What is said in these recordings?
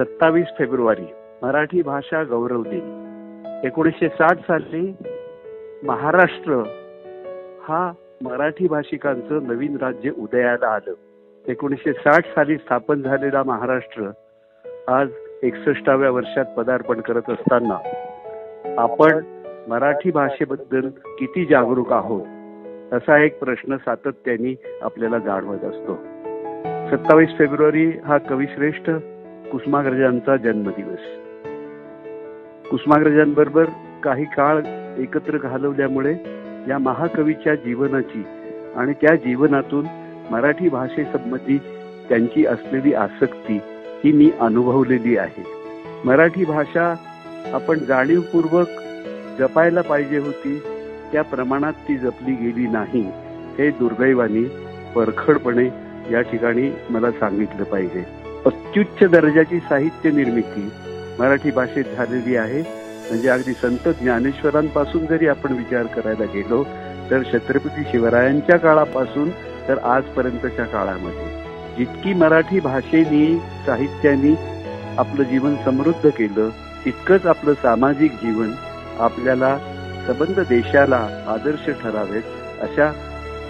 सत्तावीस फेब्रुवारी मराठी भाषा गौरव दिन. एकोणीसशे साठ साली महाराष्ट्र हा मराठी भाषिकांचं नवीन राज्य उदयाला आलं. एकोणीसशे साठ साली स्थापन झालेला महाराष्ट्र आज एकसष्टाव्या वर्षात पदार्पण करत असताना आपण मराठी भाषेबद्दल किती जागरूक आहोत? असा एक प्रश्न सातत्याने आपल्याला जाणवत असतो. सत्तावीस फेब्रुवारी हा कविश्रेष्ठ कुसुमाग्रजांचा जन्मदिवस. कुसुमाग्रजांबरोबर काही काळ एकत्र घालवल्यामुळे या महाकवीच्या जीवनाची आणि त्या जीवनातून मराठी भाषेसंबंधी त्यांची असलेली आसक्ती ही मी अनुभवलेली आहे. मराठी भाषा आपण जाणीवपूर्वक जपायला पाहिजे होती त्या प्रमाणात ती जपली गेली नाही हे दुर्दैवाने परखडपणे या ठिकाणी मला सांगितलं पाहिजे. अत्युच्च दर्जाची साहित्य निर्मिती मराठी भाषेत झालेली आहे. म्हणजे अगदी संत ज्ञानेश्वरांपासून जरी आपण विचार करायला गेलो तर छत्रपती शिवरायांच्या काळापासून तर आजपर्यंतच्या काळामध्ये. जितकी मराठी भाषेनी साहित्यानी आपलं जीवन समृद्ध केलं तितकंच आपलं सामाजिक जीवन आपल्याला सबंध देशाला आदर्श ठरावेत अशा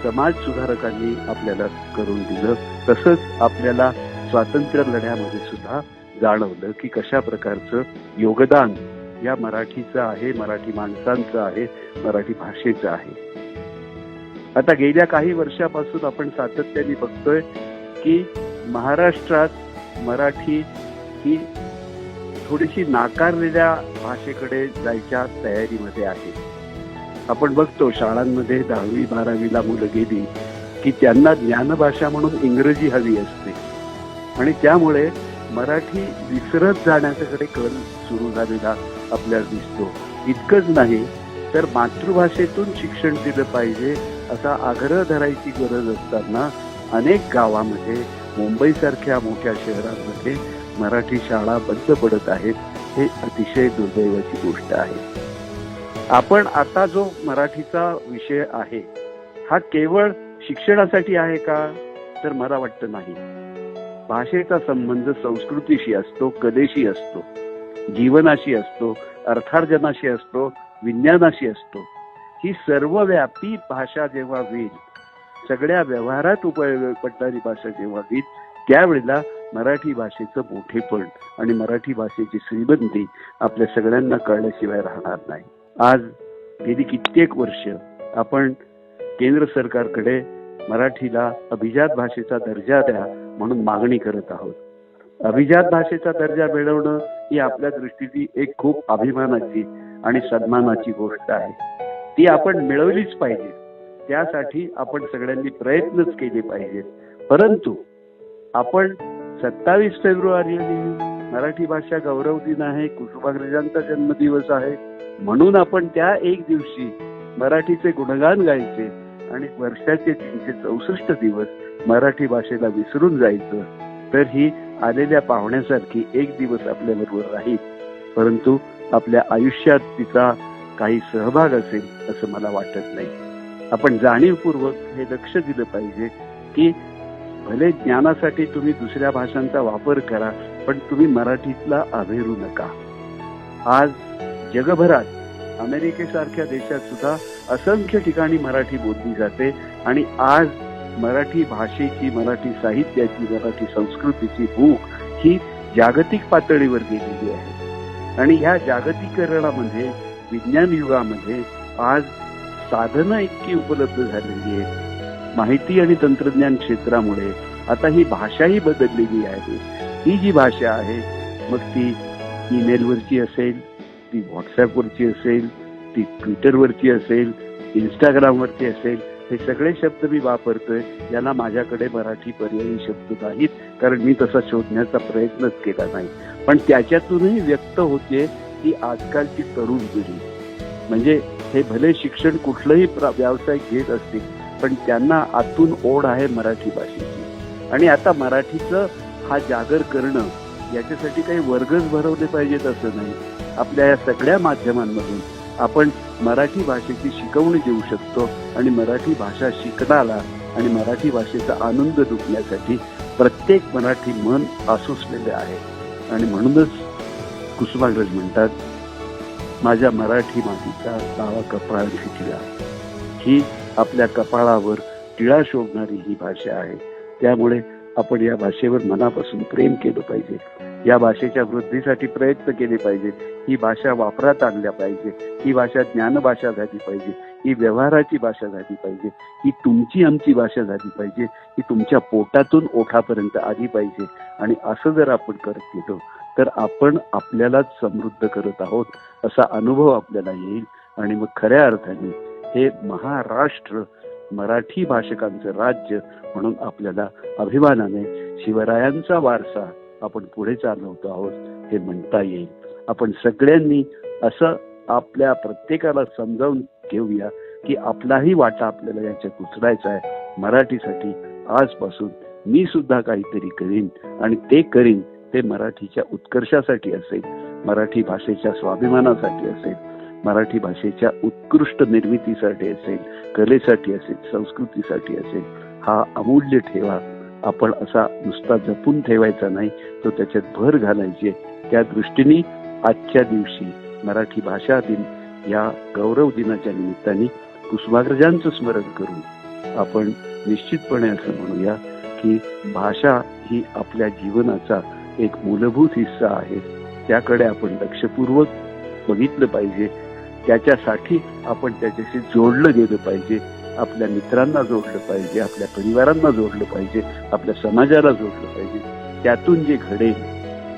समाज सुधारकांनी आपल्याला करून दिलं. तसंच आपल्याला स्वातंत्र्य लढ्यामध्ये सुद्धा जाणवलं की कशा प्रकारचं योगदान या मराठीचं आहे मराठी माणसांचं आहे मराठी भाषेचं आहे. आता गेल्या काही वर्षापासून आपण सातत्याने बघतोय की महाराष्ट्रात मराठी ही थोडीशी नाकारलेल्या भाषेकडे जायच्या तयारीमध्ये आहे. आपण बघतो शाळांमध्ये दहावी बारावीला मुलं गेली की त्यांना ज्ञानभाषा म्हणून इंग्रजी हवी असते. आणि त्यामुळे मराठी विसरत जाण्याच्याकडे कल सुरू झालेला आपल्याला दिसतो. इतकंच नाही तर मातृभाषेतून शिक्षण दिलं पाहिजे असा आग्रह धरायची गरज असताना अनेक गावामध्ये मुंबईसारख्या मोठ्या शहरांमध्ये मराठी शाळा बंद पडत आहेत हे अतिशय दुर्दैवाची गोष्ट आहे. आपण आता जो मराठीचा विषय आहे हा केवळ शिक्षणासाठी आहे का? तर मला वाटतं नाही. भाषेचा संबंध संस्कृतीशी असतो कलेशी असतो जीवनाशी असतो अर्थार्जनाशी असतो विज्ञानाशी असतो. ही सर्वव्यापी भाषा जेव्हा होईल सगळ्या व्यवहारात उपयोग पडणारी भाषा जेव्हा होईल त्यावेळेला मराठी भाषेचं मोठेपण आणि मराठी भाषेची श्रीमंती आपल्या सगळ्यांना कळल्याशिवाय राहणार नाही. आज गेली कित्येक वर्ष आपण केंद्र सरकारकडे मराठीला अभिजात भाषेचा दर्जा द्या म्हणून मागणी करत आहोत. अभिजात भाषेचा दर्जा मिळवणं ही आपल्या दृष्टीची एक खूप अभिमानाची आणि सन्मानाची गोष्ट आहे. ती आपण मिळवलीच पाहिजे. त्यासाठी आपण सगळ्यांनी प्रयत्नच केले पाहिजेत. परंतु आपण सत्तावीस फेब्रुवारी मराठी भाषा गौरव दिन आहे कुसुमाग्रजांचा जन्मदिवस आहे म्हणून आपण त्या एक दिवशी मराठीचे गुणगान गायचे आणि वर्षाचे तीनशे चौसष्ट दिवस मराठी भाषेला विसरून जायचं तर ही आलेल्या पाहुण्यासारखी एक दिवस आपल्या बरोबर राहील. परंतु आपल्या आयुष्यात तिचा काही सहभाग असेल असं मला वाटत नाही. आपण जाणीवपूर्वक हे लक्ष दिलं पाहिजे की भले ज्ञानासाठी तुम्ही दुसऱ्या भाषांचा वापर करा पण तुम्ही मराठीतला अभेरू नका. आज जगभरात अमेरिकेसारख्या देशात सुद्धा असंख्य ठिकाणी मराठी बोलली जाते आणि आज मराठी भाषेची मराठी साहित्याची मराठी संस्कृतीची भूक ही जागतिक पातळीवर गेलेली आहे. आणि ह्या जागतिकरणामध्ये विज्ञान युगामध्ये आज साधनं इतकी उपलब्ध झालेली आहेत. माहिती आणि तंत्रज्ञान क्षेत्रामुळे आता ही भाषाही बदललेली आहे. ही जी भाषा आहे मग ती ईमेलवरची असेल ती व्हॉट्सॲपवरची असेल ती ट्विटरवरची असेल इंस्टाग्रामवरती असेल हे सगळे शब्द मी वापरतोय याला माझ्याकडे मराठी पर्यायी शब्द नाहीत कारण मी तसा शोधण्याचा प्रयत्नच केला नाही. पण त्याच्यातूनही व्यक्त होते की आजकालची तरुण पिढी. म्हणजे हे भले शिक्षण कुठलंही प्रा- घेत असतील पण त्यांना आतून ओढ आहे मराठी भाषेची. आणि आता मराठीचं हा जागर करणं याच्यासाठी काही वर्गच भरवले पाहिजेत असं नाही. आपल्या या सगळ्या माध्यमांमधून आपण मराठी भाषेची शिकवणी देऊ शकतो आणि मराठी भाषा शिकणारा आणि मराठी भाषेचा आनंद लुटण्यासाठी प्रत्येक मराठी मन आसुसलेले आहे. आणि म्हणूनच कुसुमाग्रज म्हणतात माझ्या मराठी मातीचा दावा कपाळ शिकला ही आपल्या कपाळावर टिळा शोधणारी ही भाषा आहे. त्यामुळे आपण या भाषेवर मनापासून प्रेम केलं पाहिजे. या भाषेच्या वृद्धीसाठी प्रयत्न केले पाहिजे. ही भाषा वापरात आणल्या पाहिजे. ही भाषा ज्ञानभाषा झाली पाहिजे. ही व्यवहाराची भाषा झाली पाहिजे. ही तुमची आमची भाषा झाली पाहिजे. ही तुमच्या पोटातून ओठापर्यंत आली पाहिजे. आणि असं जर आपण करत गेलो तर आपण आपल्यालाच समृद्ध करत आहोत असा अनुभव आपल्याला येईल. आणि मग खऱ्या अर्थाने हे महाराष्ट्र मराठी भाषकांचं राज्य म्हणून आपल्याला अभिमानाने शिवरायांचा वारसा आपण पुढे चालवतो आहोत हे म्हणता येईल. आपण सगळ्यांनी असं आपल्या प्रत्येकाला समजावून घेऊया की आपलाही वाटा आपल्याला याच्यात उचलायचा आहे. मराठीसाठी आजपासून मी सुद्धा काहीतरी करीन आणि ते करीन ते मराठीच्या उत्कर्षासाठी असेल मराठी भाषेच्या स्वाभिमानासाठी असेल मराठी भाषेच्या उत्कृष्ट निर्मितीसाठी असेल कलेसाठी असेल संस्कृतीसाठी असेल हा अमूल्य ठेवा. आपण असा नुसता जपून ठेवायचा नाही तो त्याच्यात भर घालायची त्या दृष्टीने आजच्या दिवशी मराठी भाषा दिन या गौरव दिनाच्या निमित्ताने कुसुमाग्रजांचं स्मरण करून आपण निश्चितपणे असं म्हणूया की भाषा ही आपल्या जीवनाचा एक मूलभूत हिस्सा आहे. त्याकडे आपण लक्षपूर्वक बघितलं पाहिजे. त्याच्यासाठी आपण त्याच्याशी जोडलं गेलं पाहिजे. आपल्या मित्रांना जोडलं पाहिजे आपल्या परिवारांना जोडलं पाहिजे आपल्या समाजाला जोडलं पाहिजे. त्यातून जे घडेल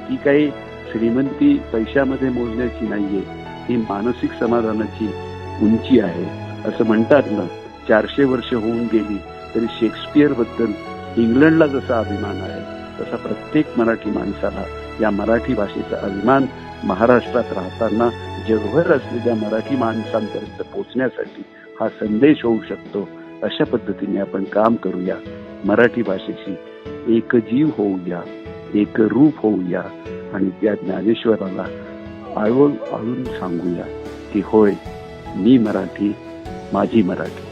ती काही श्रीमंती पैशामध्ये मोजण्याची नाहीये. ही मानसिक समाधानाची उंची आहे. असं म्हणतात ना चारशे वर्ष होऊन गेली तरी शेक्सपियरबद्दल इंग्लंडला जसा अभिमान आहे तसा प्रत्येक मराठी माणसाला या मराठी भाषेचा अभिमान महाराष्ट्रात राहताना जगभर असलेल्या मराठी माणसांपर्यंत पोचण्यासाठी हा संदेश होऊ शकतो. अशा पद्धतीने आपण काम करूया. मराठी भाषेशी एकजीव होऊया होऊ होऊया आणि त्या ज्ञानेश्वराला आळवून आळून सांगूया की होय मी मराठी माझी मराठी.